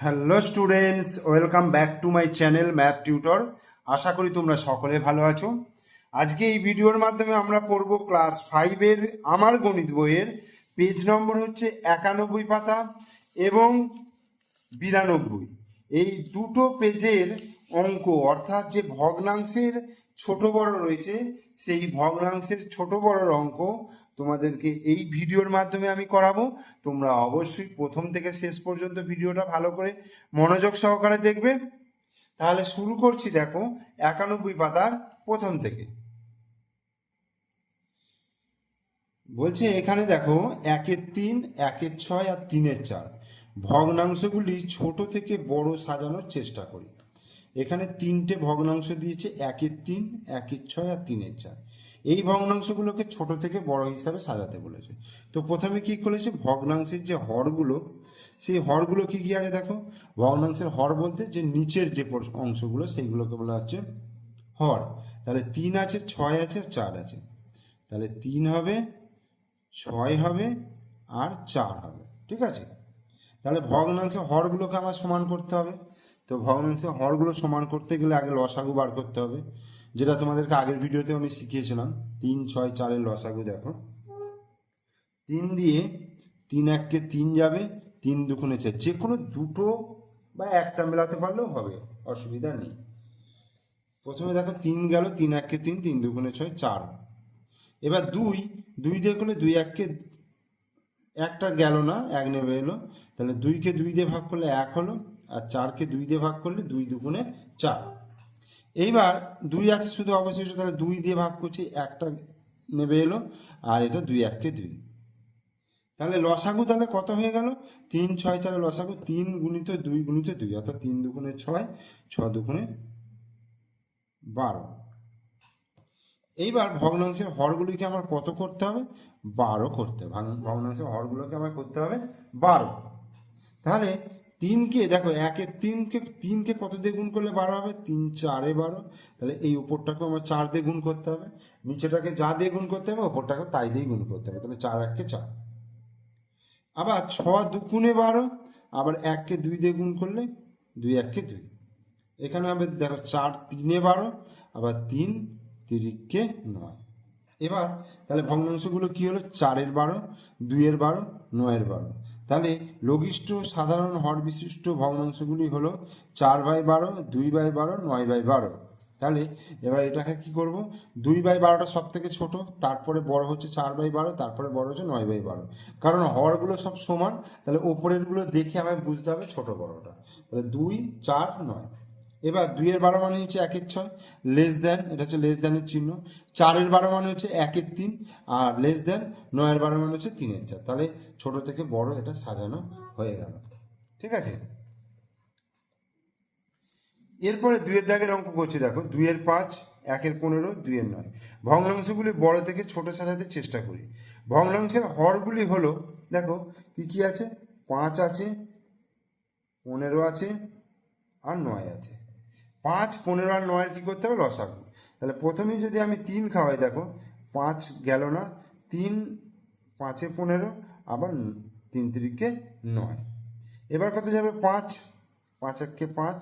Hello students welcome back to my channel math tutor আশা করি তোমরা সকলে ভালো আছো। আজকে এই ভিডিওর মাধ্যমে আমরা পড়ব ক্লাস ফাইভের আমার গণিত বইয়ের। পেজ নম্বর হচ্ছে একানব্বই পাতা এবং বিরানব্বই। এই দুটো পেজের অঙ্ক, অর্থাৎ যে ভগ্নাংশের ছোট বড় রয়েছে, সেই ভগ্নাংশের ছোট বড় অঙ্ক তোমাদেরকে এই ভিডিওর মাধ্যমে আমি করাবো। তোমরা অবশ্যই প্রথম থেকে শেষ পর্যন্ত ভিডিওটা ভালো করে মনোযোগ সহকারে দেখবে। তাহলে শুরু করছি দেখো, একানব্বই পাতার প্রথম থেকে। বলছে এখানে দেখো, একের তিন, একের ছয় আর তিনের চার। ভগ্নাংশগুলি ছোট থেকে বড় সাজানোর চেষ্টা করি। এখানে তিনটে ভগ্নাংশ দিয়েছে, একের তিন, একের ছয় আর তিনের চার। এই ভগ্নাংশগুলোকে ছোট থেকে বড় হিসাবে সাজাতে বলেছে। তো প্রথমে কি করেছে? ভগ্নাংশের যে হরগুলো, সেই হরগুলো কি কি আছে দেখো? ভগ্নাংশের হর বলতে যে নিচের যে অংশগুলো, সেইগুলোকে বলা হচ্ছে হর। তাহলে তিন আছে, ছয় আছে চার আছে। তাহলে তিন হবে, ছয় হবে, আর চার হবে। ঠিক আছে? তাহলে ভগ্নাংশের হরগুলোকে আমার সমান করতে হবে। তো ভগ্নাংশের হরগুলো সমান করতে গেলে আগে লসাগু বার করতে হবে। যেটা তোমাদেরকে আগের ভিডিওতে আমি শিখিয়েছিলাম। তিন, ছয়, চারের লসাগু দেখো। তিন দিয়ে তিন এককে তিন যাবে, তিন দুগুণে চার যে কোনো দুটো বা একটা মেলাতে পারলেও হবে, অসুবিধা নেই। প্রথমে দেখো তিন গেল, তিন এককে তিন তিন দুগুণে ছয়, চার। এবার দুই দুই দিয়ে করলে দুই এককে একটা গেল না, এক নেমে এলো। তাহলে দুইকে দুই দিয়ে ভাগ করলে এক হলো, আর চারকে দুই দিয়ে ভাগ করলে দুই দুগুণে চার। এইবার দুই আছে, শুধু অবশিষ্ট তাহলে দুই দিয়ে ভাগ করছি, একটা নেবে এলো, আর এটা দুই এককে দুই। তাহলে লসাগু তাহলে কত হয়ে গেল? তিন ছয় চারে লসাগু, তিন গুণিত দুই গুণিত দুই, অর্থাৎ তিন দুগুণে ছয়, ছ দুগুণে বারো। এইবার ভগ্নাংশের হরগুলিকে আমার কত করতে হবে? বারো করতে হবে। ভাগ- ভগ্নাংশের হরগুলোকে আমার করতে হবে বারো। তাহলে তিনকে, দেখো একের তিনকে তিনকে কত দিয়ে গুণ করলে বারো হবে? তিন, চারে বারো। তাহলে এই উপরটাকে আমার চার দিয়ে গুণ করতে হবে। নিচেটাকে যা দিয়ে গুণ করতে হবে ওপরটাকে তাই দিয়ে গুণ করতে হবে। তাহলে চার, এককে চার। আবার ছ দুগুণে বারো, আবার এককে দুই দিয়ে গুণ করলে দুই, এককে দুই। এখানে হবে, দেখো, চার তিনে বারো, আবার তিন তিরিককে নয়। এবার, তাহলে ভগ্নাংশগুলো কি হলো? চারের বারো, দুইয়ের বারো, নয়ের বারো। তাহলে লঘিষ্ঠ সাধারণ হর বিশিষ্ট ভগ্নাংশগুলি হলো চার বাই বারো, দুই বাই বারো, নয় বাই বারো। তাহলে এবার এটাকে কি করব? দুই বাই বারোটা সব থেকে ছোটো, তারপরে বড় হচ্ছে চার বাই বারো, তারপরে বড় হচ্ছে নয় বাই বারো। কারণ হরগুলো সব সমান, তাহলে ওপরেরগুলো দেখে আমায় বুঝতে হবে ছোটো বড়টা। তাহলে দুই, চার, নয়। এবার দুইয়ের বারো মানে হচ্ছে একের ছয় লেস দেন এটা হচ্ছে লেস দেনের চিহ্ন। চারের বারো মানে হচ্ছে একের তিন, আর লেস দেন নয়ের বারো মানে হচ্ছে তিনের চার। তাহলে ছোট থেকে বড় এটা সাজানো হয়ে গেল। ঠিক আছে? এরপরে দুইয়ের দাগের অঙ্ক করছি, দেখো। দুইয়ের পাঁচ, একের পনেরো, দুইয়ের নয়। ভগ্নাংশগুলি বড় থেকে ছোট সাজাতে চেষ্টা করি। ভগ্নাংশের হরগুলি হলো, দেখো, কি কি আছে? পাঁচ আছে, পনেরো আছে, আর নয় আছে। পাঁচ, পনেরো আর নয়ের কী করতে হবে? লসাগু তাহলে প্রথমেই যদি আমি তিন খাওয়াই, দেখো, পাঁচ গেল না, তিন পাঁচে পনেরো, আবার তিন তিরিকে নয়। এবার কত যাবে? পাঁচ পাঁচ এককে পাঁচ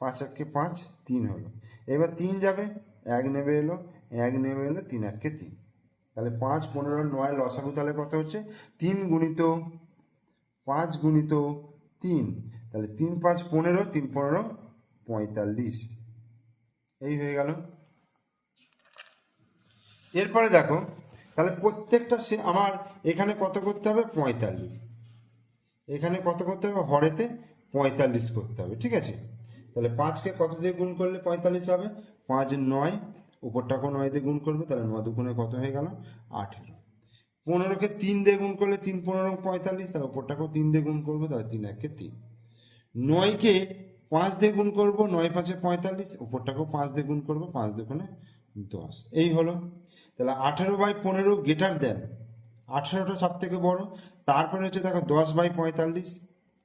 পাঁচ এককে পাঁচ, তিন হলো। এবার তিন যাবে, এক নেবে এলো, এক নেবে এলো, তিন এককে তিন। তাহলে পাঁচ, পনেরো নয় লসাগু তাহলে কত হচ্ছে? তিন গুণিত পাঁচ গুণিত তিন। তাহলে তিন, পাঁচ, পনেরো, তিন, পনেরো পঁয়তাল্লিশ। এই হয়ে গেল। এরপরে দেখো, তাহলে প্রত্যেকটা সে আমার এখানে কত করতে হবে? পঁয়তাল্লিশ। এখানে কত করতে হবে? হরেতে পঁয়তাল্লিশ করতে হবে, ঠিক আছে? তাহলে পাঁচকে কত দিয়ে গুণ করলে পঁয়তাল্লিশ হবে? পাঁচ নয়, উপরটাকেও নয় দিয়ে গুণ করবে, তাহলে নয় দুগুণে কত হয়ে গেল? আঠেরো। পনেরোকে তিন দিয়ে গুণ করলে তিন, পনেরো, পঁয়তাল্লিশ, তাহলে উপরটাকেও তিন দিয়ে গুণ করব, তাহলে তিন একে তিন। নয়কে পাঁচ দিয়ে গুণ করব, নয় পাঁচে পঁয়তাল্লিশ, উপরটাকেও পাঁচ দিয়ে গুণ করব, পাঁচ দুগুণে দশ। এই হলো। তাহলে আঠেরো বাই পনেরো গেটার দেন। আঠেরোটা সব থেকে বড়। তারপরে হচ্ছে দেখো দশ বাই পঁয়তাল্লিশ,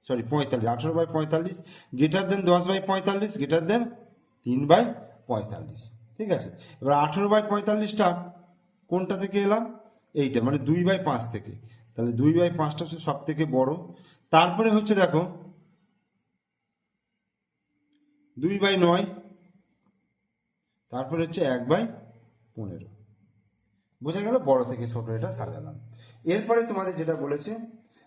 সরি পঁয়তাল্লিশ, আঠেরো বাই পঁয়তাল্লিশ, গেটার দেন দশ বাই পঁয়তাল্লিশ, গেটার দেন তিন বাই পঁয়তাল্লিশ। ঠিক আছে? এবার আঠেরো বাই পঁয়তাল্লিশটা কোনটা থেকে এলাম? এইটা মানে দুই বাই পাঁচ থেকে। তাহলে দুই বাই পাঁচটা হচ্ছে সব থেকে বড়। তারপরে হচ্ছে দেখো দুই বাই নয়, তারপর হচ্ছে এক বাই পনেরো। বোঝা গেল বড় থেকে ছোট এটা সাজালাম। এরপরে তোমাদের যেটা বলেছে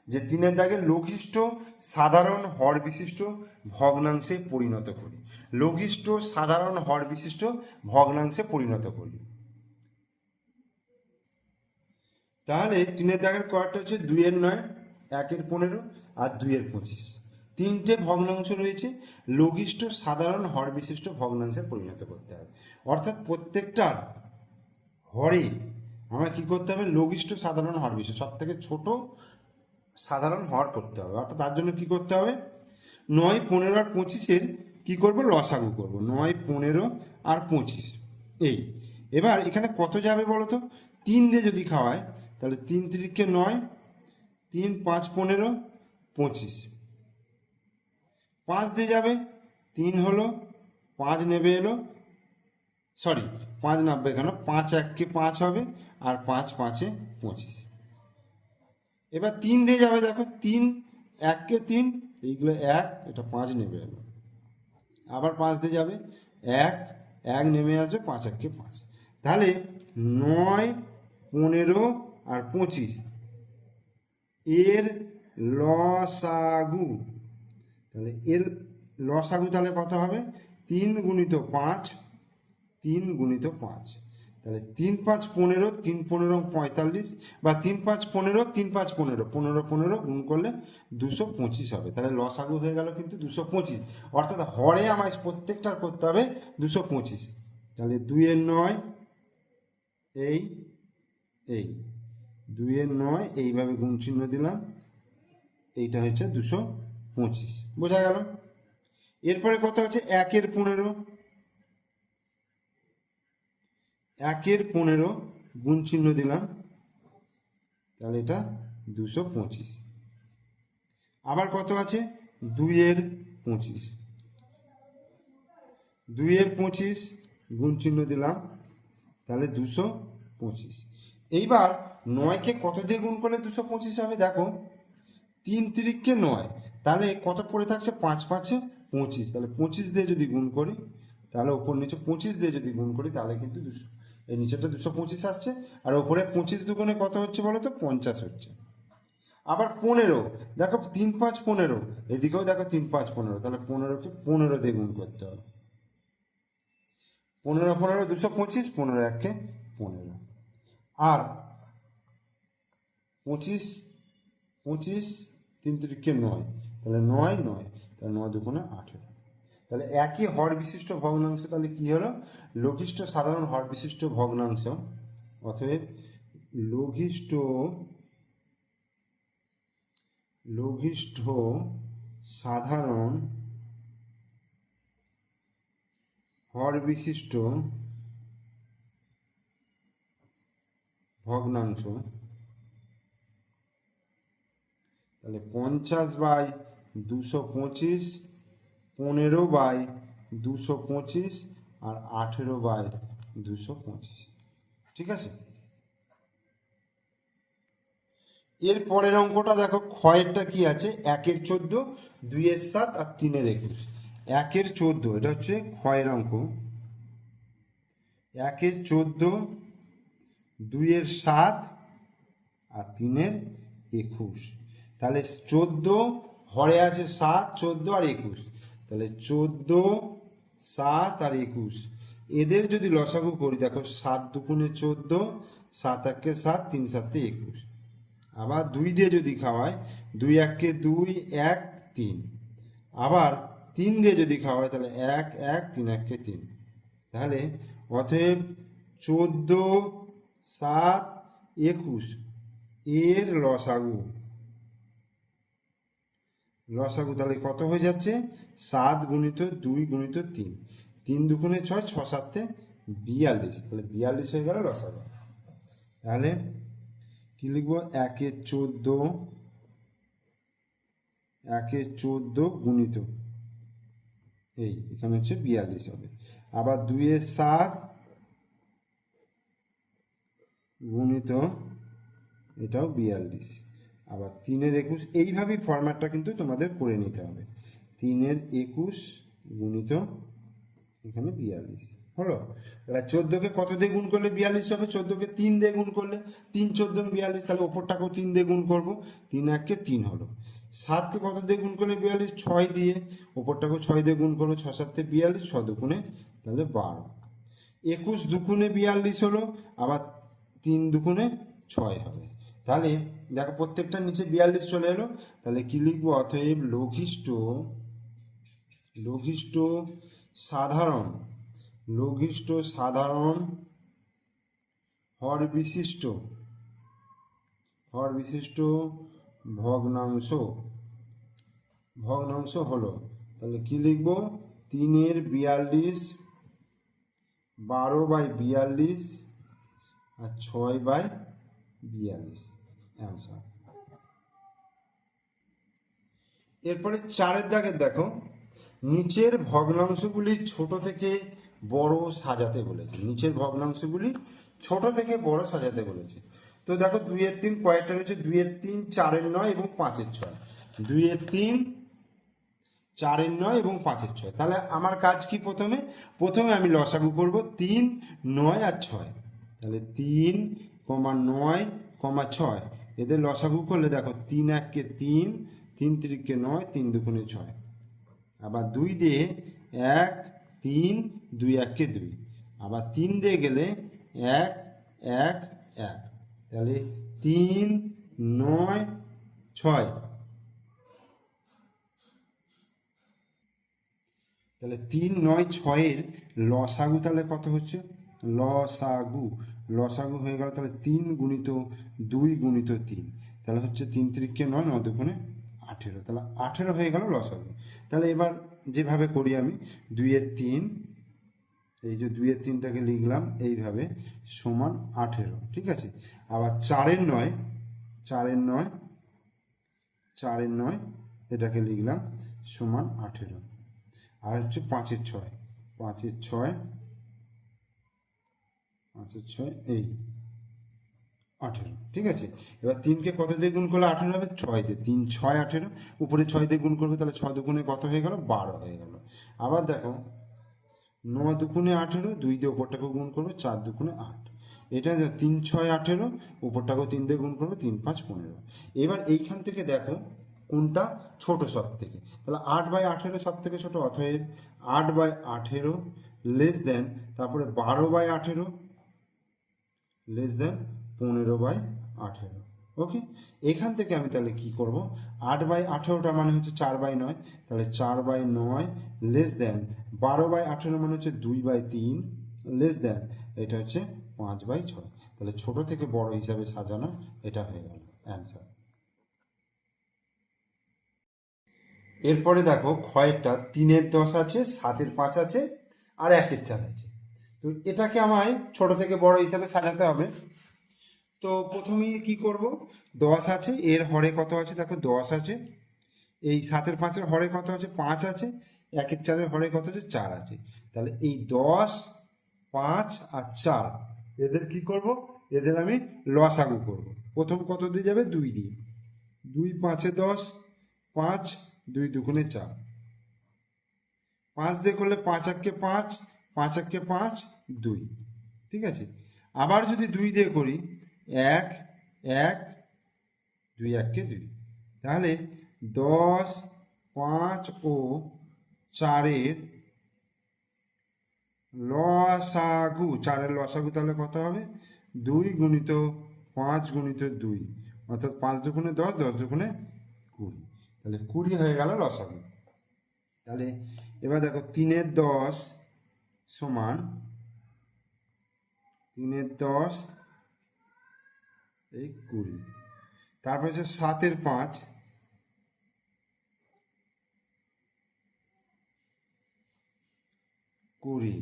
যে তিনের দাগের লঘিষ্ঠ সাধারণ হর বিশিষ্ট ভগ্নাংশে পরিণত করি। লঘিষ্ঠ সাধারণ হর বিশিষ্ট ভগ্নাংশে পরিণত করি। তাহলে তিনের দাগের কয়েকটা হচ্ছে দুইয়ের নয়, একের পনেরো আর দুইয়ের পঁচিশ। তিনটে ভগ্নাংশ রয়েছে। লঘিষ্ঠ, সাধারণ, হর বিশিষ্ট ভগ্নাংশে পরিণত করতে হবে। অর্থাৎ প্রত্যেকটার হরে আমার কি করতে হবে? লঘিষ্ঠ, সাধারণ, হর বিশিষ্ট সব থেকে ছোট সাধারণ হর করতে হবে। অর্থাৎ তার জন্য কি করতে হবে? নয়, পনেরো আর পঁচিশের কি করব? লসাগু করব। নয়, পনেরো আর পঁচিশ। এই। এবার এখানে কত যাবে বলো তো তিন দিয়ে যদি খাওয়ায়, তাহলে তিন তিরিখে নয়, তিন, পাঁচ, পনেরো, পঁচিশ। পাঁচ দিয়ে যাবে, তিন হলো, পাঁচ নেবে এলো সরি পাঁচ নামবে কেন? পাঁচ এককে পাঁচ হবে আর পাঁচ পাঁচে পঁচিশ। এবার তিন দিয়ে যাবে দেখো, তিন এককে তিন, এইগুলো এক, এটা পাঁচ নেমে এলো। আবার পাঁচ দিয়ে যাবে, এক এক নেমে আসবে, পাঁচ এককে পাঁচ। তাহলে নয়, পনেরো আর পঁচিশ, এর লসাগু তাহলে এর লসাগু তাহলে কত হবে? তিন গুণিত পাঁচ, তিন গুণিত পাঁচ। তাহলে তিন পাঁচ পনেরো, তিন পনেরো পঁয়তাল্লিশ, বা তিন পাঁচ পনেরো, তিন পাঁচ পনেরো পনেরো পনেরো গুণ করলে দুশো পঁচিশ হবে। তাহলে লসাগু হয়ে গেল কিন্তু দুশো পঁচিশ। অর্থাৎ হরে আমায় প্রত্যেকটার করতে হবে দুশো পঁচিশ। তাহলে দুইয়ের নয়, এই এই। দুইয়ের নয়, এইভাবে গুণ চিহ্ন দিলাম। এইটা হচ্ছে দুশো পঁচিশ। বোঝা গেল? এরপরে কত হচ্ছে একের পনেরো। একের পনেরো গুণ চিহ্ন দিলাম। তাহলে এটা দুশো পঁচিশ। আবার কত আছে? দুইয়ের পঁচিশ। দুইয়ের পঁচিশ গুণ চিহ্ন দিলাম। তাহলে দুশো পঁচিশ। এইবার নয়কে কত দিয়ে গুণ করলে দুশো পঁচিশ হবে? দেখো তিন তিরিখকে নয়। তাহলে কত পড়ে থাকছে? পাঁচ পাঁচে পঁচিশ। তাহলে পঁচিশ দিয়ে যদি গুণ করি, তাহলে ওপর নিচে পঁচিশ দিয়ে যদি গুণ করি, তাহলে কিন্তু দুশো এই নিচেটা দুশো পঁচিশ আসছে। আর ওপরে পঁচিশ দুগুণে কত হচ্ছে বলো তো? পঞ্চাশ হচ্ছে। আবার পনেরো। দেখো তিন পাঁচ পনেরো। এদিকেও দেখো তিন পাঁচ পনেরো। তাহলে পনেরোকে পনেরো দিয়ে গুণ করতে হবে। পনেরো পনেরো দুশো পঁচিশ, পনেরো এককে পনেরো। আর পঁচিশ পঁচিশ তিন তিরিখে নয়। তাহলে নয় নয়, তাহলে নয় দুগুণে আঠেরো তাহলে একই হর বিশিষ্ট ভগ্নাংশ তাহলে কি হলো? লঘিষ্ঠ সাধারণ হর বিশিষ্ট ভগ্নাংশ, অতএব লঘিষ্ঠ লঘিষ্ঠ সাধারণ হর বিশিষ্ট ভগ্নাংশ তাহলে পঞ্চাশ বাই দুশো পঁচিশ, পনেরো বাই দুশো পঁচিশ আর আঠেরো বাই দুশো পঁচিশ। ঠিক আছে? এর পরের অঙ্কটা দেখো, ক্ষয়েরটা কি আছে? একের চোদ্দ, দুইয়ের সাত আর তিনের একুশ। একের চোদ্দ, এটা হচ্ছে ক্ষয়ের অঙ্ক। একের চোদ্দ, দুইয়ের সাত আর তিনের একুশ। তাহলে চোদ্দ হরে আছে সাত, চোদ্দ আর একুশ। তাহলে চোদ্দ, সাত আর একুশ। এদের যদি লসাগু করি, দেখো, সাত দুগুণে চোদ্দ, সাত একে সাত, তিন সাতে একুশ। আবার দুই দিয়ে যদি খাওয়ায় দুই এককে দুই, এক, তিন। আবার তিন দিয়ে যদি খাওয়ায় তাহলে এক এক, তিন এককে তিন। তাহলে অতএব চোদ্দ, সাত, একুশ এর লসাগু লসাগু তাহলে কত হয়ে যাচ্ছে? সাত গুণিত দুই গুণিত তিন। তিন দুগুণে ছয়, ছ সাতে বিয়াল্লিশ। তাহলে বিয়াল্লিশ হয়ে গেল লসাগু তাহলে কি লিখব? একে চোদ্দ একে চোদ্দ গুণিত। এই, এখানে হচ্ছে বিয়াল্লিশ হবে। আবার দুইয়ের সাত গুণিত, এটাও বিয়াল্লিশ। আবার তিনের একুশ এইভাবেই ফরম্যাটটা কিন্তু তোমাদের করে নিতে হবে। তিনের একুশ গুণিত এখানে বিয়াল্লিশ, হলো? এবার চোদ্দোকে কত দিয়ে গুণ করলে বিয়াল্লিশ হবে? চোদ্দোকে তিন দিয়ে গুণ করলে তিন, চোদ্দ বিয়াল্লিশ, তাহলে ওপরটাকেও তিন দিয়ে গুণ করব। তিন এককে তিন হলো। সাতকে কত দিয়ে গুণ করলে বিয়াল্লিশ? ছয় দিয়ে ওপরটাকেও ছয় দিয়ে গুণ করব। ছ সাতে বিয়াল্লিশ, ছ দুগুণে তাহলে বারো। একুশ দুগুণে বিয়াল্লিশ হলো, আবার তিন দুগুণে ছয় হবে। তাহলে দেখো প্রত্যেকটা নিচে বিয়াল্লিশ চলে এলো। তাহলে কি লিখব? অতএব লঘিষ্ঠ লঘিষ্ঠ সাধারণ লঘিষ্ঠ সাধারণ হর বিশিষ্ট হর বিশিষ্ট ভগ্নাংশ ভগ্নাংশ হলো। তাহলে কি লিখব? তিনের বিয়াল্লিশ বারো বাই বিয়াল্লিশ আর ছয় বাই বিয়াল্লিশ অ্যান্সার এরপরে চারের দাগের দেখো, নিচের ভগ্নাংশগুলি ছোট থেকে বড় সাজাতে বলেছে। নিচের ভগ্নাংশগুলি ছোট থেকে বড় সাজাতে বলেছে। তো দেখো দুইয়ের তিন কয়েকটা রয়েছে, দুইয়ের তিন চারের নয় এবং পাঁচের ছয়। দুইয়ের তিন চারের নয় এবং পাঁচের ছয়। তাহলে আমার কাজ কি প্রথমে? প্রথমে আমি লসাগু করব তিন, নয় আর ছয়। তাহলে তিন কমা নয়, কমা ছয়। এদের লসাগু করলে দেখো তিন এককে তিন তিন তিরিককে নয়, তিন দুগুণে ছয়। আবার দুই দিয়ে এক, তিন, দুই এককে দুই। আবার তিন দিয়ে গেলে এক এক এক। তাহলে তিন, নয়, ছয়। তাহলে তিন, নয়, ছয়ের লসাগু তাহলে কত হচ্ছে? লসাগু। লসাগু হয়ে গেল তাহলে তিন গুণিত দুই গুণিত তিন। তাহলে হচ্ছে তিন তিরিককে নয় নয় দুগুণে আঠেরো। তাহলে আঠেরো হয়ে গেল লসাগু তাহলে এবার যেভাবে করি আমি, দুইয়ের তিন, এই যে দুইয়ের তিনটাকে লিখলাম, এইভাবে সমান আঠেরো, ঠিক আছে? আবার চারের নয় চারের নয় চারের নয়, এটাকে লিখলাম সমান আঠেরো। আর হচ্ছে পাঁচের ছয় পাঁচের ছয় পাঁচের ছয় এই, আঠেরো, ঠিক আছে? এবার তিনকে কত দিয়ে গুণ করলে আঠেরো হবে? ছয় দিয়ে। তিন, ছয়, আঠেরো, উপরে ছয় দিয়ে গুণ করবে, তাহলে ছয় দুগুণে কত হয়ে গেল? বারো হয়ে গেল। আবার দেখো, ন দুগুণে আঠেরো, দুই দিয়ে ওপরটাকে গুণ করবে, চার দুগুণে আট। এটা তিন, ছয়, আঠেরো, উপরটাকেও তিন দিয়ে গুণ করবে, তিন, পাঁচ, পনেরো। এবার এইখান থেকে দেখো, কোনটা ছোট সব থেকে তাহলে আট বাই আঠেরো সব থেকে ছোট, অতএব আট বাই আঠেরো লেস দেন তারপরে বারো বাই আঠেরো লেস দেন পনেরো বাই আঠেরো। ওকে এখান থেকে আমি তাহলে কি করব? আট বাই আঠেরোটা মানে হচ্ছে চার বাই নয়। তাহলে চার বাই নয় লেস দেন বারো বাই আঠেরো মানে হচ্ছে দুই বাই তিন লেস দেন এটা হচ্ছে পাঁচ বাই ছয়। তাহলে ছোট থেকে বড় হিসাবে সাজানো এটা হয়ে গেল অ্যান্সার এরপরে দেখো, ক্ষয়েরটা তিনের দশ আছে, সাতের পাঁচ আছে, আর একের চার আছে। তো এটাকে আমায় ছোট থেকে বড় হিসাবে সাজাতে হবে। তো প্রথমেই কি করব? দশ আছে, এর হরে কত আছে? দেখো দশ আছে। এই সাতের পাঁচের হরে কত আছে? পাঁচ আছে। একের চারের হরে কত আছে? চার আছে। তাহলে এই দশ, পাঁচ আর চার, এদের কি করব? এদের আমি লসাগু করব। প্রথম কত দিয়ে যাবে? দুই দিয়ে। দুই পাঁচে দশ, পাঁচ, দুই দুগুণে চার। পাঁচ দিয়ে করলে পাঁচ এককে পাঁচ পাঁচ এককে পাঁচ দুই, ঠিক আছে? আবার যদি দুই দিয়ে করি, এক এক, দুই এককে দুই। তাহলে দশ, পাঁচ ও চারের লসাগু চারের লসাগু তাহলে কত হবে? দুই গুণিত পাঁচ গুণিত দুই, অর্থাৎ পাঁচ দুগুণে দশ দশ দুগুণে কুড়ি। তাহলে কুড়ি হয়ে গেল লসাগু। তাহলে এবার দেখো, তিনের দশ সমান তিনের দশ, এই কুড়ি। তারপর হচ্ছে সাতের পাঁচ। কুড়ি।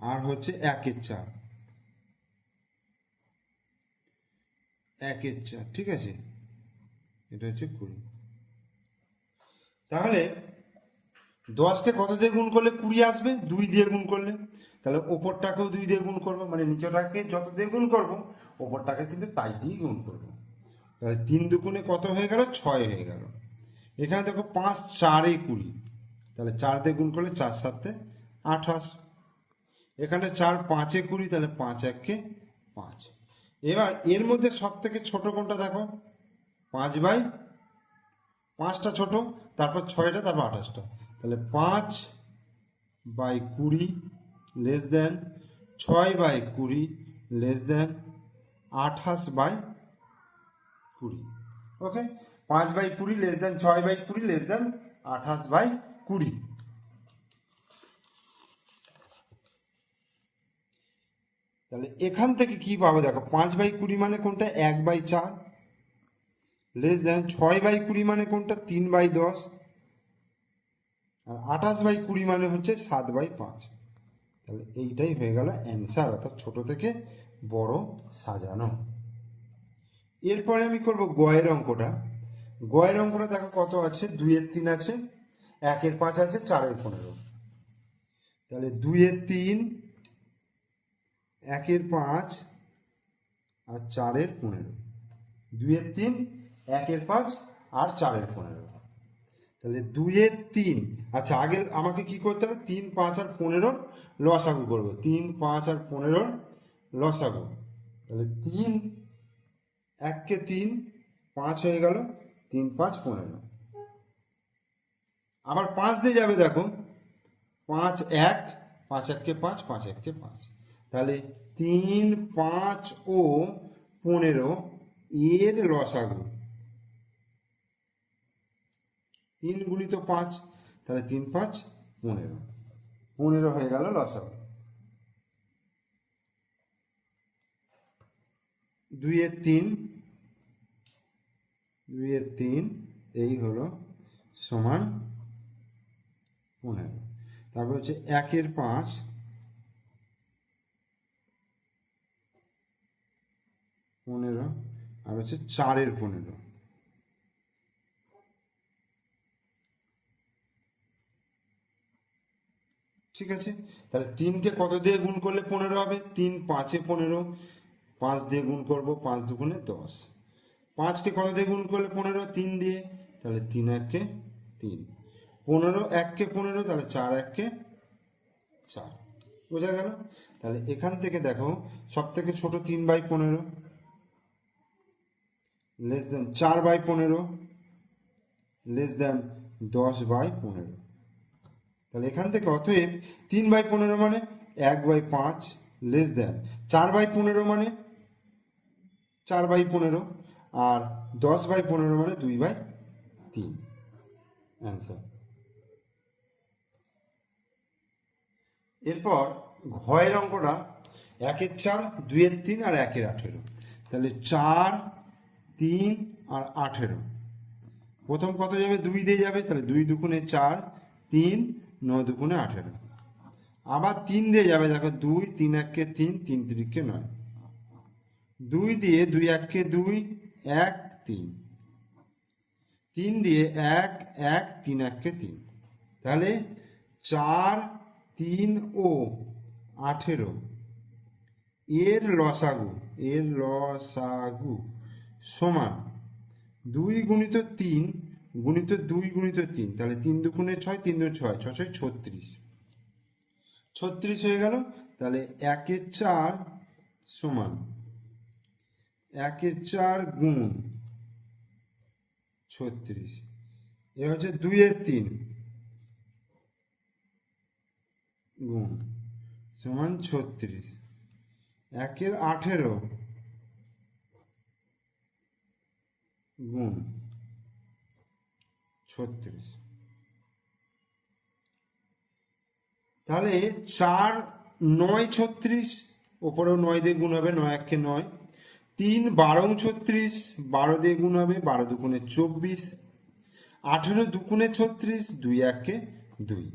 আর হচ্ছে একের চার। একের চার, ঠিক আছে? এটা হচ্ছে কুড়ি। তাহলে দশকে কত দিয়ে গুণ করলে কুড়ি আসবে? দুই দিয়ে গুণ করলে। তাহলে ওপরটাকেও দুই দিয়ে গুণ করব মানে নিচটাকে যত দিয়ে গুণ করব, ওপরটাকে কিন্তু তাই দিয়েই গুণ করব। তাহলে তিন দুগুণে কত হয়ে গেল? ছয় হয়ে গেল। এখানে দেখো পাঁচ, চারে কুড়ি। তাহলে চার দিয়ে গুণ করলে চার সাতে আঠাশ। এখানে চার পাঁচে কুড়ি, তাহলে পাঁচ এককে পাঁচ। এবার এর মধ্যে সব থেকে ছোট কোনটা দেখো? পাঁচ বাই পাঁচটা ছোট, তারপর ছয়টা, তারপর আঠাশটা। তাহলে পাঁচ বাই কুড়ি লেস দেন ছয় বাই কুড়ি লেস দেন আঠাশ বাই কুড়ি ওকে পাঁচ বাই কুড়ি লেস দেন ছয় বাই কুড়ি লেস দেন আঠাশ বাই কুড়ি। তাহলে এখান থেকে কি পাবে দেখো, পাঁচ বাই কুড়ি মানে কোনটা? এক বাই চার। লেস দেন ছয় বাই কুড়ি মানে কোনটা? তিন বাই দশ। আর আঠাশ বাই কুড়ি মানে হচ্ছে সাত বাই পাঁচ। তাহলে এইটাই হয়ে গেল অ্যান্সার অর্থাৎ ছোট থেকে বড় সাজানো। এরপরে আমি করব গয়ের অঙ্কটা। গয়ের অঙ্কটা দেখো কত আছে? দুইয়ের তিন আছে, একের পাঁচ আছে, চারের পনেরো। তাহলে দুইয়ের তিন, একের পাঁচ আর চারের পনেরো। দুইয়ের তিন, একের পাঁচ আর চারের পনেরো। তাহলে দুইয়ের তিন আচ্ছা আগে আমাকে কি করতে হবে? তিন, পাঁচ আর পনেরোর লসাগু করব। তিন, পাঁচ আর পনেরোর লসাগু। তাহলে তিন, এককে তিন, পাঁচ হয়ে গেল তিন, পাঁচ, পনেরো। আবার পাঁচ দিয়ে যাবে দেখো। পাঁচ, এক, পাঁচ, এককে পাঁচ পাঁচ, এককে পাঁচ। তাহলে তিন, পাঁচ ও পনেরো এর লসাগু। তিন গুণিত পাঁচ। তাহলে তিন পাঁচ পনেরো। পনেরো হয়ে গেল লসাগু। দুইয়ের তিন দুইয়ের তিন, এই হলো সমান পনেরো। তারপর হচ্ছে একের পাঁচ, পনেরো, আর হচ্ছে চারের পনেরো। ঠিক আছে? তাহলে তিনকে কত দিয়ে গুণ করলে পনেরো হবে? তিন পাঁচে পনেরো, পাঁচ দিয়ে গুণ করব পাঁচ দুগুণে দশ। পাঁচকে কত দিয়ে গুণ করলে পনেরো? তিন দিয়ে, তাহলে তিন এককে তিন। পনেরো এককে পনেরো, তাহলে চার এককে চার। বোঝা গেল? তাহলে এখান থেকে দেখো সব থেকে ছোট তিন বাই পনেরো লেস দেন চার বাই পনেরো লেস দেন দশ বাই পনেরো। তাহলে এখান থেকে অতএব তিন বাই পনেরো মানে এক বাই পাঁচ লেস দেন চার বাই পনেরো মানে চার বাই পনেরো আর দশ বাই পনেরো মানে দুই বাই তিন। অ্যান্সার এরপর ঘয়ের অঙ্কটা একের চার, দুইয়ের তিন আর একের আঠেরো। তাহলে চার, তিন আর আঠেরো। প্রথম কত যাবে? দুই দিয়ে যাবে। তাহলে দুই দুগুণে চার, তিন নয় দুগুণে আঠেরো। আবার তিন দিয়ে যাবে, দেখো দুই, তিন এককে তিন তিন তিরিককে নয়। দুই দিয়ে দুই এককে দুই, এক, তিন। তিন দিয়ে এক এক, তিন এককে তিন। তাহলে চার, তিন ও আঠেরো, এর লসাগু এর লসাগু সমান দুই গুণিত তিন গুণিত দুই গুণিত তিন, তাহলে তিন দুগুণে ছয়, তিন দুগুণে ছয় ছয় ছয়, ছত্রিশ। ছত্রিশ হয়ে গেল, তাহলে একে চার সমান, একে চার গুণ ছত্রিশ এ হচ্ছে দুইয়ের তিন গুণ সমান ছত্রিশ, একের আঠেরো গুণ ছত্রিশ। তাহলে চার নয় ছত্রিশ, ওপরেও নয় দিয়ে গুণ হবে নয় একে নয়। তিন বারো ছত্রিশ, বারো দিয়ে গুণ হবে বারো দুগুণে চব্বিশ। আঠেরো দুগুণে ছত্রিশ, দুই একে দুই।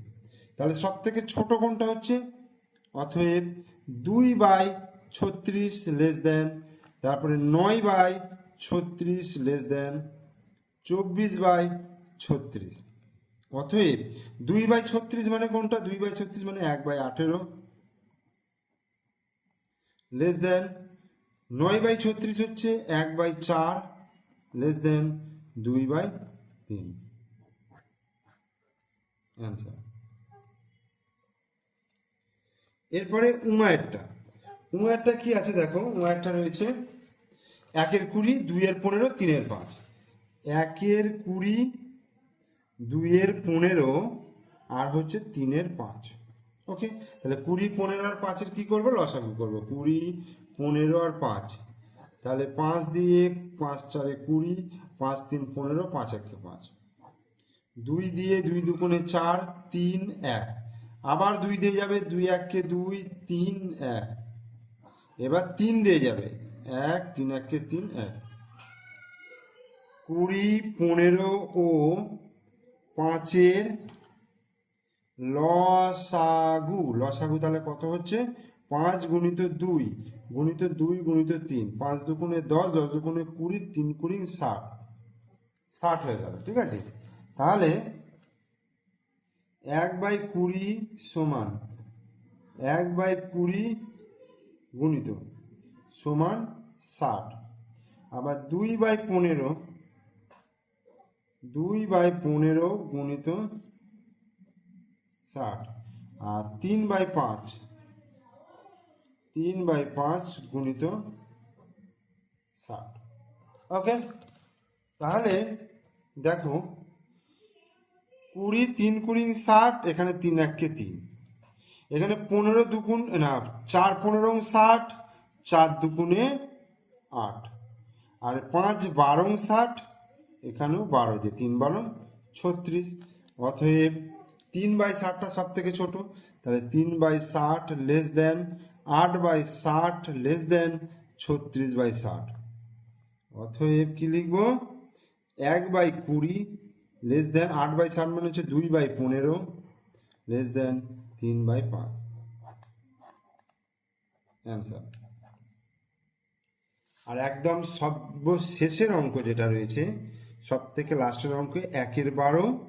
তাহলে সব থেকে ছোট কোনটা হচ্ছে, অতএব দুই বাই ছত্রিশ লেস দেন তারপরে নয় বাই ছত্রিশ লেস দেন চব্বিশ বাই ছত্রিশ। অতএব দুই বাই ছত্রিশ মানে কোনটা? দুই বাই ছত্রিশ মানে এক বাই আঠেরো। লেস দেন নয় বাই ছত্রিশ হচ্ছে এক বাই চার। লেস দেন দুই বাই তিন। অ্যান্সার এরপরে উমায়েরটা। উমায়েরটা কি আছে দেখো? উমায়েরটা রয়েছে একের কুড়ি, দুইয়ের পনেরো, তিনের পাঁচ। একের কুড়ি দুইয়ের পনেরো আর হচ্ছে তিনের পাঁচ। ওকে তাহলে কুড়ি, পনেরো আর পাঁচের কি করব? লসাগু করব। কুড়ি, পনেরো আর পাঁচ। তাহলে পাঁচ দিয়ে পাঁচ চারে কুড়ি, পাঁচ তিন, পনেরো, পাঁচ একে পাঁচ। দুই দিয়ে দুই দুগুণে চার, তিন, এক। আবার দুই দিয়ে যাবে দুই এককে দুই, তিন, এক। এবার তিন দিয়ে যাবে এক, তিন এককে তিন, এক। কুড়ি, পনেরো ও পাঁচের লসাগু লসাগু তাহলে কত হচ্ছে? পাঁচ গুণিত দুই গুণিত দুই, গুণিত তিন। পাঁচ দুগুণে দশ দশ দুগুণে কুড়ি, তিন কুড়ি, ষাট। ষাট হয়ে গেল, ঠিক আছে? তাহলে এক বাই কুড়ি সমান, এক বাই কুড়ি গুণিত সমান ষাট। আবার দুই বাই পনেরো দুই বাই পনেরো গুণিত ষাট। আর তিন বাই পাঁচ, তিন বাই পাঁচ গুণিত ষাট। ওকে? তাহলে দেখো, কুড়ি তিন কুড়ি ষাট, এখানে তিন এককে তিন। এখানে পনেরো দুগুণ, না, চার পনেরো ষাট, চার দুগুণে আট। আর পাঁচ বারো ষাট এখানেও বারো দিয়ে তিন বারো ছত্রিশ। অতএব তিন বাই ষাটটা সব থেকে ছোট, তাহলে তিন বাই ষাট লেস দেন আট বাই ষাট লেস দেন ছত্রিশ বাই ষাট। অতএব কি লিখব? এক বাই কুড়ি লেস দেন আট বাই ষাট মানে হচ্ছে দুই বাই পনেরো লেস দেন তিন বাই পাঁচ। অ্যান্সার আর একদম সর্বশেষের অঙ্ক যেটা রয়েছে সব থেকে লাস্টের অঙ্ক একের বারো,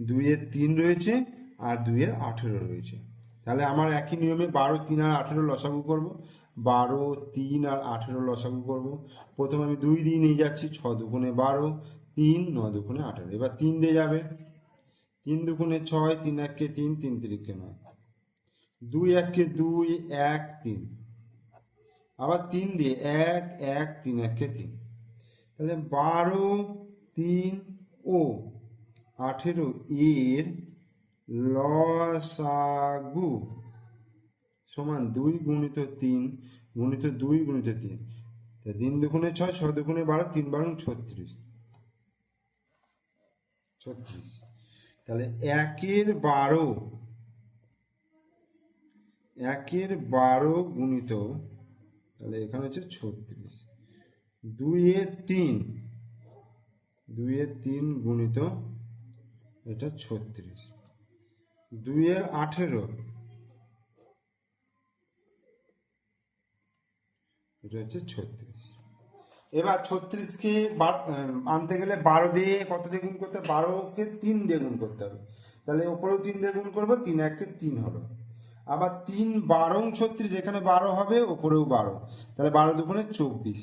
দুইয়ের তিন রয়েছে আর দুইয়ের আঠেরো রয়েছে। তাহলে আমার একই নিয়মে বারো, তিন আর আঠেরো লসাগু করব। বারো, তিন আর আঠেরো লসাগু করব। প্রথমে আমি দুই দিয়ে নিয়ে যাচ্ছি, ছ দুগুণে বারো, তিন, ন দুগুণে আঠেরো। এবার তিন দিয়ে যাবে। তিন দুগুণে ছয়, তিন এককে তিন তিন তিরিখকে নয়। দুই এককে দুই, এক, তিন। আবার তিন দিয়ে এক এক, তিন এককে তিন। তাহলে বারো তিন ও আঠেরো এর লসাগু সমান দুই গুণিত তিন গুণিত দুই গুণিত তিন। তা তিন দুগুণে ছয় ছয় দুগুণে বারো, তিন বারো ছত্রিশ। ছত্রিশ। তাহলে একের বারো একের বারো গুণিত, তাহলে এখানে হচ্ছে ছত্রিশ। দুইয়ের তিন দুইয়ের তিন গুণিত এটা ছত্রিশ। দুইয়ের আঠেরো, এটা হচ্ছে ছত্রিশ। এবার ছত্রিশকে আনতে গেলে বারো দিয়ে কত দিয়ে গুণ করতে হবে? বারোকে তিন দিয়ে গুণ করতে হবে। তাহলে ওপরেও তিন দিয়ে গুণ করব, তিন একে তিন হলো। আবার তিন বারো ছত্রিশ এখানে বারো হবে ওপরেও বারো। তাহলে বারো দুগুণে চব্বিশ।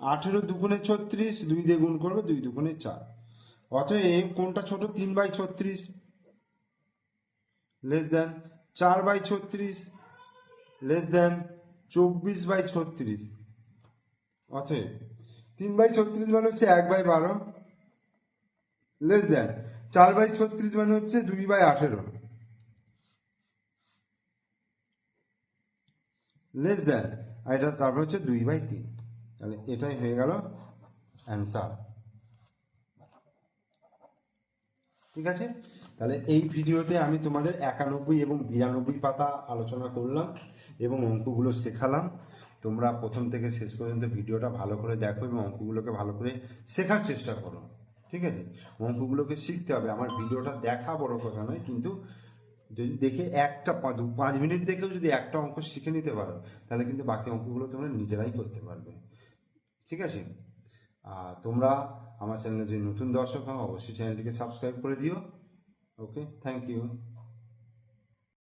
আঠেরো দুগুণে ছত্রিশ, দুই দিয়ে গুণ করবে, দুই দুগুণে চার। অতএব কোনটা ছোট? তিন বাই ছত্রিশ। লেস দেন চার বাই ছত্রিশ, লেস দেন চব্বিশ বাই ছত্রিশ। অতএব তিন বাই ছত্রিশ মানে হচ্ছে এক বাই বারো। লেস দেন চার বাই ছত্রিশ মানে হচ্ছে দুই বাই আঠেরো। লেস দেন আর এটা তারপর হচ্ছে দুই বাই তিন। তাহলে এটাই হয়ে গেল অ্যান্সার ঠিক আছে? তাহলে এই ভিডিওতে আমি তোমাদের একানব্বই এবং বিরানব্বই পাতা আলোচনা করলাম এবং অঙ্কগুলো শেখালাম। তোমরা প্রথম থেকে শেষ পর্যন্ত ভিডিওটা ভালো করে দেখো এবং অঙ্কগুলোকে ভালো করে শেখার চেষ্টা করো। ঠিক আছে? অঙ্কগুলোকে শিখতে হবে। আমার ভিডিওটা দেখা বড় কথা নয়, কিন্তু যদি দেখে একটা পাঁচ মিনিট দেখেও যদি একটা অঙ্ক শিখে নিতে পারো, তাহলে কিন্তু বাকি অঙ্কগুলো তোমরা নিজেরাই করতে পারবে। ঠিক আছে? আর তোমরা আমার চ্যানেলে যদি নতুন দর্শক হও, অবশ্যই চ্যানেলটিকে সাবস্ক্রাইব করে দিও। Okay thank you